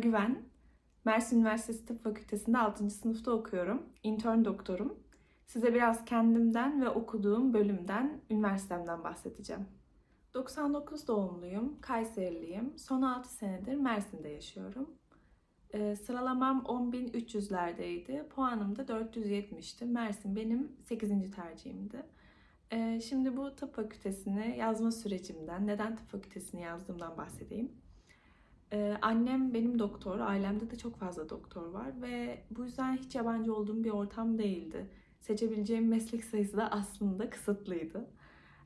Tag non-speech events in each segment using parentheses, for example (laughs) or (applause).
Güven. Mersin Üniversitesi Tıp Fakültesi'nde 6. sınıfta okuyorum. Intern doktorum. Size biraz kendimden ve okuduğum bölümden, üniversitemden bahsedeceğim. 99 doğumluyum, Kayseriliyim. Son 6 senedir Mersin'de yaşıyorum. Ee, sıralamam 10.300'lerdeydi. Puanım da 470'ti. Mersin benim 8. tercihimdi. Ee, şimdi bu tıp fakültesini yazma sürecimden, neden tıp fakültesini yazdığımdan bahsedeyim. Ee, annem benim doktor, ailemde de çok fazla doktor var ve bu yüzden hiç yabancı olduğum bir ortam değildi. Seçebileceğim meslek sayısı da aslında kısıtlıydı.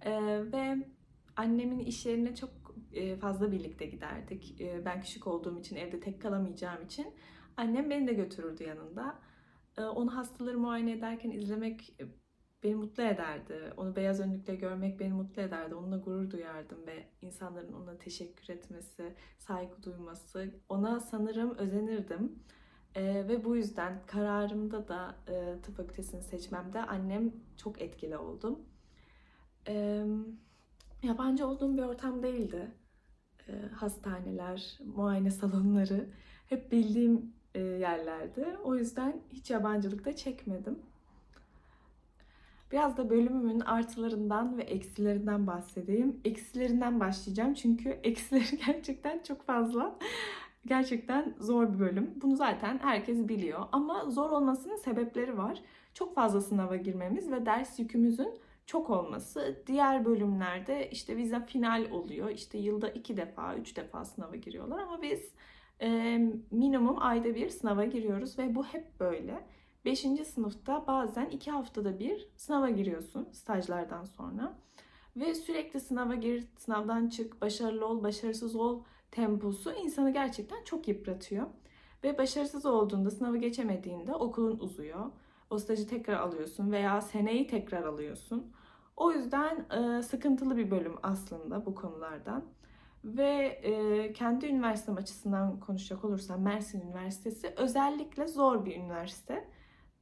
Ee, ve annemin iş yerine çok e, fazla birlikte giderdik. E, Ben küçük olduğum için, evde tek kalamayacağım için annem beni de götürürdü yanında. E, Onu hastaları muayene ederken izlemek beni mutlu ederdi. Onu beyaz önlükle görmek beni mutlu ederdi. Onunla gurur duyardım ve insanların ona teşekkür etmesi, saygı duyması, ona sanırım özenirdim. Ee, ve bu yüzden kararımda da e, tıp fakültesini seçmemde annem çok etkili oldu. Ee, yabancı olduğum bir ortam değildi. Ee, hastaneler, muayene salonları hep bildiğim e, yerlerdi. O yüzden hiç yabancılık da çekmedim. Biraz da bölümümün artılarından ve eksilerinden bahsedeyim. Eksilerinden başlayacağım çünkü (laughs) eksileri gerçekten çok fazla. Gerçekten zor bir bölüm. Bunu zaten herkes biliyor. Ama zor olmasının sebepleri var. Çok fazla sınava girmemiz ve ders yükümüzün çok olması. Diğer bölümlerde işte vize final oluyor. İşte yılda iki defa, üç defa sınava giriyorlar. Ama biz e, minimum ayda bir sınava giriyoruz ve bu hep böyle. 5. sınıfta bazen 2 haftada bir sınava giriyorsun stajlardan sonra. Ve sürekli sınava gir, sınavdan çık, başarılı ol, başarısız ol temposu insanı gerçekten çok yıpratıyor. Ve başarısız olduğunda, sınavı geçemediğinde okulun uzuyor. O stajı tekrar alıyorsun veya seneyi tekrar alıyorsun. O yüzden e, sıkıntılı bir bölüm aslında bu konulardan. Ve e, kendi üniversitem açısından konuşacak olursam Mersin Üniversitesi özellikle zor bir üniversite.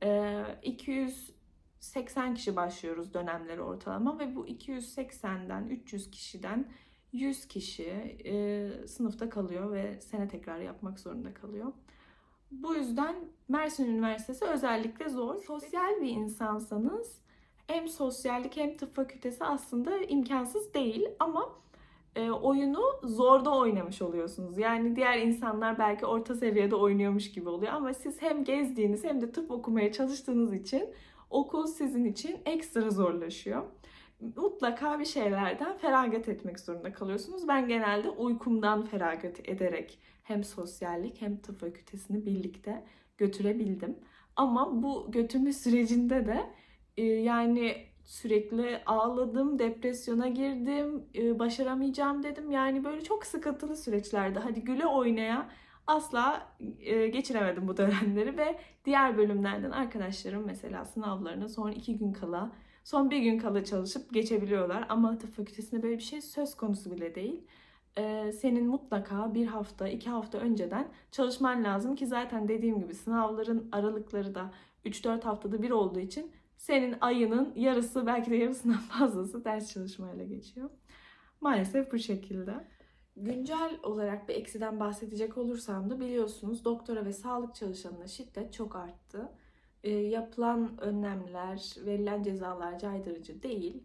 E, 280 kişi başlıyoruz dönemleri ortalama ve bu 280'den 300 kişiden 100 kişi e, sınıfta kalıyor ve sene tekrar yapmak zorunda kalıyor. Bu yüzden Mersin Üniversitesi özellikle zor. Sosyal bir insansanız hem sosyallik hem tıp fakültesi aslında imkansız değil ama e, oyunu zorda oynamış oluyorsunuz. Yani diğer insanlar belki orta seviyede oynuyormuş gibi oluyor ama siz hem gezdiğiniz hem de tıp okumaya çalıştığınız için okul sizin için ekstra zorlaşıyor. Mutlaka bir şeylerden feragat etmek zorunda kalıyorsunuz. Ben genelde uykumdan feragat ederek hem sosyallik hem tıp fakültesini birlikte götürebildim. Ama bu götürme sürecinde de e, yani sürekli ağladım, depresyona girdim, e, başaramayacağım dedim. Yani böyle çok sıkıntılı süreçlerde hadi güle oynaya asla e, geçiremedim bu dönemleri ve diğer bölümlerden arkadaşlarım mesela sınavlarına son iki gün kala, son bir gün kala çalışıp geçebiliyorlar. Ama tıp fakültesinde böyle bir şey söz konusu bile değil. E, senin mutlaka bir hafta, iki hafta önceden çalışman lazım ki zaten dediğim gibi sınavların aralıkları da 3-4 haftada bir olduğu için senin ayının yarısı belki de yarısından (laughs) fazlası ders çalışmayla geçiyor. Maalesef bu şekilde. Güncel olarak bir eksiden bahsedecek olursam da biliyorsunuz doktora ve sağlık çalışanına şiddet çok arttı. E, yapılan önlemler, verilen cezalar caydırıcı değil.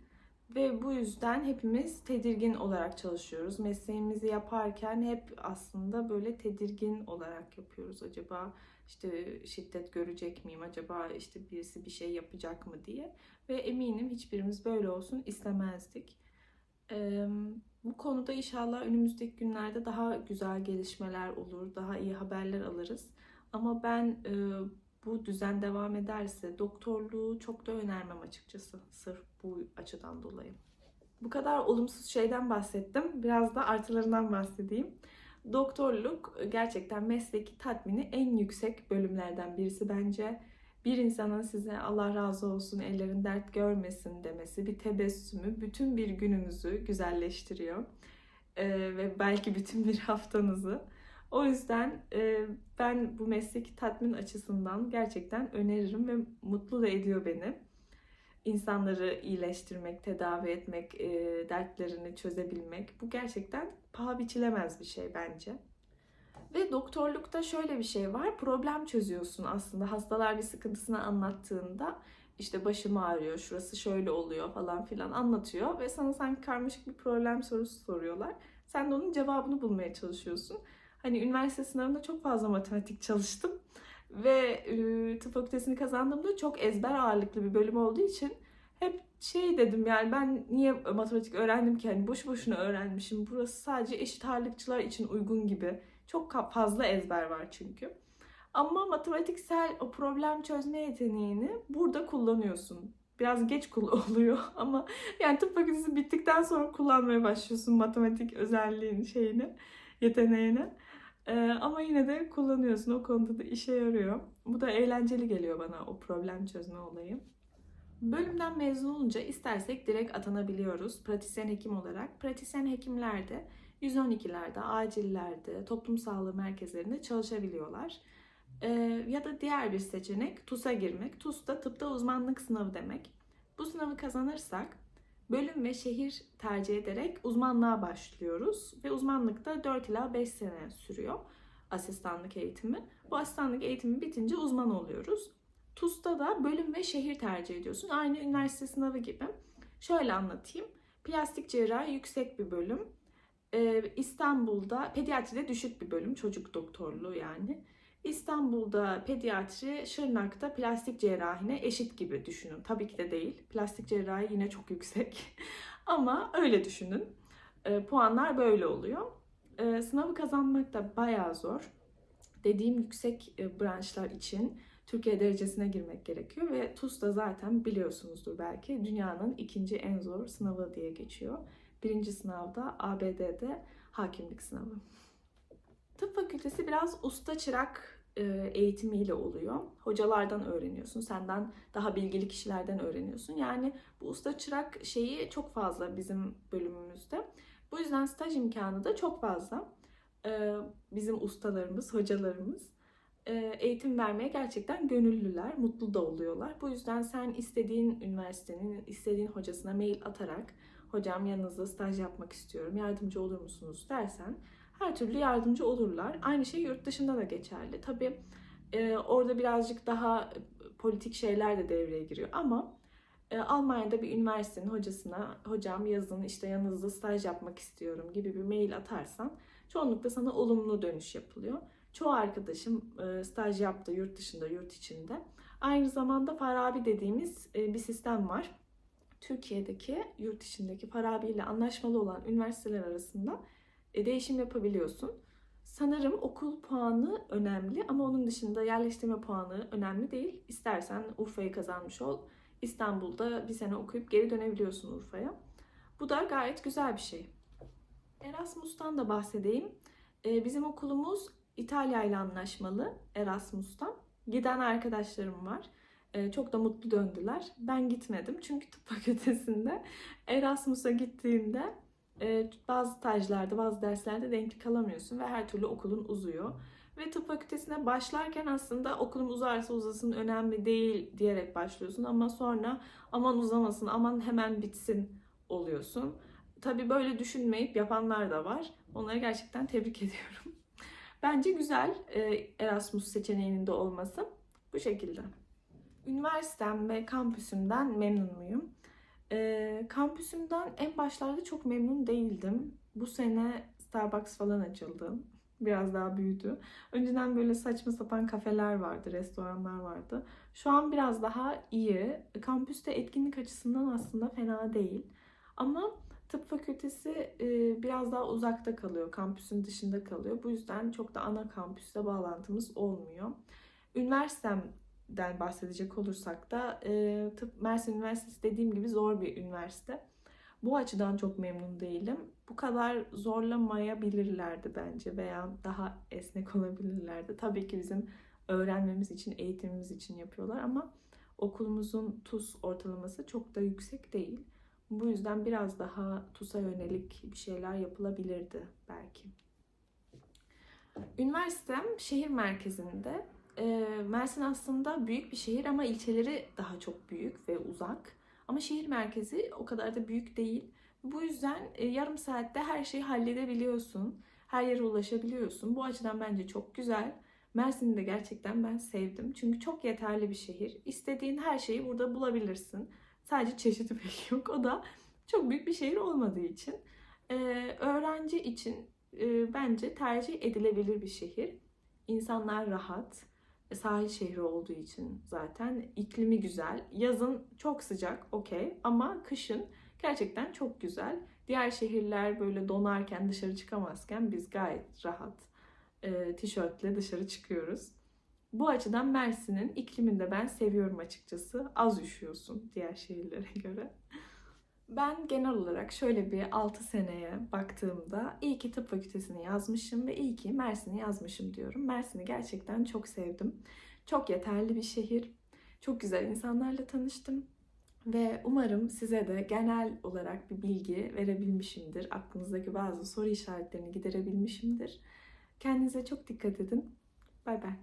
Ve bu yüzden hepimiz tedirgin olarak çalışıyoruz. Mesleğimizi yaparken hep aslında böyle tedirgin olarak yapıyoruz. Acaba işte şiddet görecek miyim? Acaba işte birisi bir şey yapacak mı diye. Ve eminim hiçbirimiz böyle olsun istemezdik. Ee, bu konuda inşallah önümüzdeki günlerde daha güzel gelişmeler olur, daha iyi haberler alırız. Ama ben e, bu düzen devam ederse doktorluğu çok da önermem açıkçası sırf bu açıdan dolayı. Bu kadar olumsuz şeyden bahsettim. Biraz da artılarından bahsedeyim. Doktorluk gerçekten mesleki tatmini en yüksek bölümlerden birisi bence. Bir insanın size Allah razı olsun ellerin dert görmesin demesi, bir tebessümü bütün bir gününüzü güzelleştiriyor. Ee, ve belki bütün bir haftanızı. O yüzden e, ben bu mesleki tatmin açısından gerçekten öneririm ve mutlu da ediyor beni. İnsanları iyileştirmek, tedavi etmek, e, dertlerini çözebilmek bu gerçekten paha biçilemez bir şey bence. Ve doktorlukta şöyle bir şey var. Problem çözüyorsun aslında. Hastalar bir sıkıntısını anlattığında işte başım ağrıyor, şurası şöyle oluyor falan filan anlatıyor ve sana sanki karmaşık bir problem sorusu soruyorlar. Sen de onun cevabını bulmaya çalışıyorsun. Hani üniversite sınavında çok fazla matematik çalıştım ve e, tıp fakültesini kazandığımda çok ezber ağırlıklı bir bölüm olduğu için hep şey dedim yani ben niye matematik öğrendim ki hani boşu boşuna öğrenmişim. Burası sadece eşit ağırlıkçılar için uygun gibi. Çok fazla ezber var çünkü. Ama matematiksel o problem çözme yeteneğini burada kullanıyorsun. Biraz geç (laughs) oluyor ama yani tıp fakültesi bittikten sonra kullanmaya başlıyorsun matematik özelliğini, şeyini, yeteneğini. Ee, ama yine de kullanıyorsun. O konuda da işe yarıyor. Bu da eğlenceli geliyor bana o problem çözme olayı. Bölümden mezun olunca istersek direkt atanabiliyoruz pratisyen hekim olarak. Pratisyen hekimler de 112'lerde, acillerde, toplum sağlığı merkezlerinde çalışabiliyorlar. Ee, ya da diğer bir seçenek TUS'a girmek. TUS da tıpta uzmanlık sınavı demek. Bu sınavı kazanırsak bölüm ve şehir tercih ederek uzmanlığa başlıyoruz. Ve uzmanlıkta 4 ila 5 sene sürüyor asistanlık eğitimi. Bu asistanlık eğitimi bitince uzman oluyoruz. TUS'ta da bölüm ve şehir tercih ediyorsun. Aynı üniversite sınavı gibi. Şöyle anlatayım. Plastik cerrahi yüksek bir bölüm. Ee, İstanbul'da pediatride düşük bir bölüm. Çocuk doktorluğu yani. İstanbul'da pediatri, Şırnak'ta plastik cerrahine eşit gibi düşünün. Tabii ki de değil. Plastik cerrahi yine çok yüksek. (laughs) Ama öyle düşünün. Ee, puanlar böyle oluyor. Ee, sınavı kazanmak da bayağı zor. Dediğim yüksek e, branşlar için Türkiye derecesine girmek gerekiyor ve TUS da zaten biliyorsunuzdur belki dünyanın ikinci en zor sınavı diye geçiyor. Birinci sınavda ABD'de hakimlik sınavı. Tıp fakültesi biraz usta çırak e, eğitimiyle oluyor. Hocalardan öğreniyorsun, senden daha bilgili kişilerden öğreniyorsun. Yani bu usta çırak şeyi çok fazla bizim bölümümüzde. Bu yüzden staj imkanı da çok fazla. E, Bizim ustalarımız, hocalarımız e, eğitim vermeye gerçekten gönüllüler, mutlu da oluyorlar. Bu yüzden sen istediğin üniversitenin, istediğin hocasına mail atarak hocam yanınızda staj yapmak istiyorum, yardımcı olur musunuz dersen her türlü yardımcı olurlar. Aynı şey yurt dışında da geçerli. Tabii e, orada birazcık daha politik şeyler de devreye giriyor ama e, Almanya'da bir üniversitenin hocasına hocam yazın işte yanınızda staj yapmak istiyorum gibi bir mail atarsan çoğunlukla sana olumlu dönüş yapılıyor. Çoğu arkadaşım e, staj yaptı yurt dışında, yurt içinde. Aynı zamanda Farabi dediğimiz e, bir sistem var. Türkiye'deki, yurt içindeki Farabi ile anlaşmalı olan üniversiteler arasında değişim yapabiliyorsun. Sanırım okul puanı önemli ama onun dışında yerleştirme puanı önemli değil. İstersen Urfa'yı kazanmış ol. İstanbul'da bir sene okuyup geri dönebiliyorsun Urfa'ya. Bu da gayet güzel bir şey. Erasmus'tan da bahsedeyim. E, bizim okulumuz İtalya ile anlaşmalı Erasmus'tan. Giden arkadaşlarım var. Ee, çok da mutlu döndüler. Ben gitmedim çünkü tıp fakültesinde Erasmus'a gittiğinde e, bazı stajlarda, bazı derslerde denklik kalamıyorsun ve her türlü okulun uzuyor. Ve tıp fakültesine başlarken aslında okulum uzarsa uzasın önemli değil diyerek başlıyorsun ama sonra aman uzamasın, aman hemen bitsin oluyorsun. Tabii böyle düşünmeyip yapanlar da var. Onları gerçekten tebrik (laughs) ediyorum. Bence güzel e, Erasmus seçeneğinin de olması. Bu şekilde. Üniversitem ve kampüsümden memnun muyum? E, kampüsümden en başlarda çok memnun değildim. Bu sene Starbucks falan açıldı. Biraz daha büyüdü. Önceden böyle saçma sapan kafeler vardı, restoranlar vardı. Şu an biraz daha iyi. Kampüste etkinlik açısından aslında fena değil. Ama Tıp fakültesi biraz daha uzakta kalıyor, kampüsün dışında kalıyor. Bu yüzden çok da ana kampüsle bağlantımız olmuyor. Üniversitemden bahsedecek olursak da e, tıp Mersin Üniversitesi dediğim gibi zor bir üniversite. Bu açıdan çok memnun değilim. Bu kadar zorlamayabilirlerdi bence veya daha esnek olabilirlerdi. Tabii ki bizim öğrenmemiz için, eğitimimiz için yapıyorlar ama okulumuzun TUS ortalaması çok da yüksek değil. Bu yüzden biraz daha TUS'a yönelik bir şeyler yapılabilirdi belki. Üniversitem şehir merkezinde. E, Mersin aslında büyük bir şehir ama ilçeleri daha çok büyük ve uzak. Ama şehir merkezi o kadar da büyük değil. Bu yüzden e, yarım saatte her şeyi halledebiliyorsun. Her yere ulaşabiliyorsun. Bu açıdan bence çok güzel. Mersin'i de gerçekten ben sevdim. Çünkü çok yeterli bir şehir. İstediğin her şeyi burada bulabilirsin. Sadece çeşidi pek (laughs) yok. O da çok büyük bir şehir olmadığı için. Ee, öğrenci için e, bence tercih edilebilir bir şehir. İnsanlar rahat. E, Sahil şehri olduğu için zaten iklimi güzel. Yazın çok sıcak, okey. Ama kışın gerçekten çok güzel. Diğer şehirler böyle donarken dışarı çıkamazken biz gayet rahat e, tişörtle dışarı çıkıyoruz. Bu açıdan Mersin'in iklimini de ben seviyorum açıkçası. Az üşüyorsun diğer şehirlere göre. Ben genel olarak şöyle bir 6 seneye baktığımda iyi ki tıp fakültesini yazmışım ve iyi ki Mersin'i yazmışım diyorum. Mersin'i gerçekten çok sevdim. Çok yeterli bir şehir. Çok güzel insanlarla tanıştım. Ve umarım size de genel olarak bir bilgi verebilmişimdir. Aklınızdaki bazı soru işaretlerini giderebilmişimdir. Kendinize çok dikkat edin. Bay bay.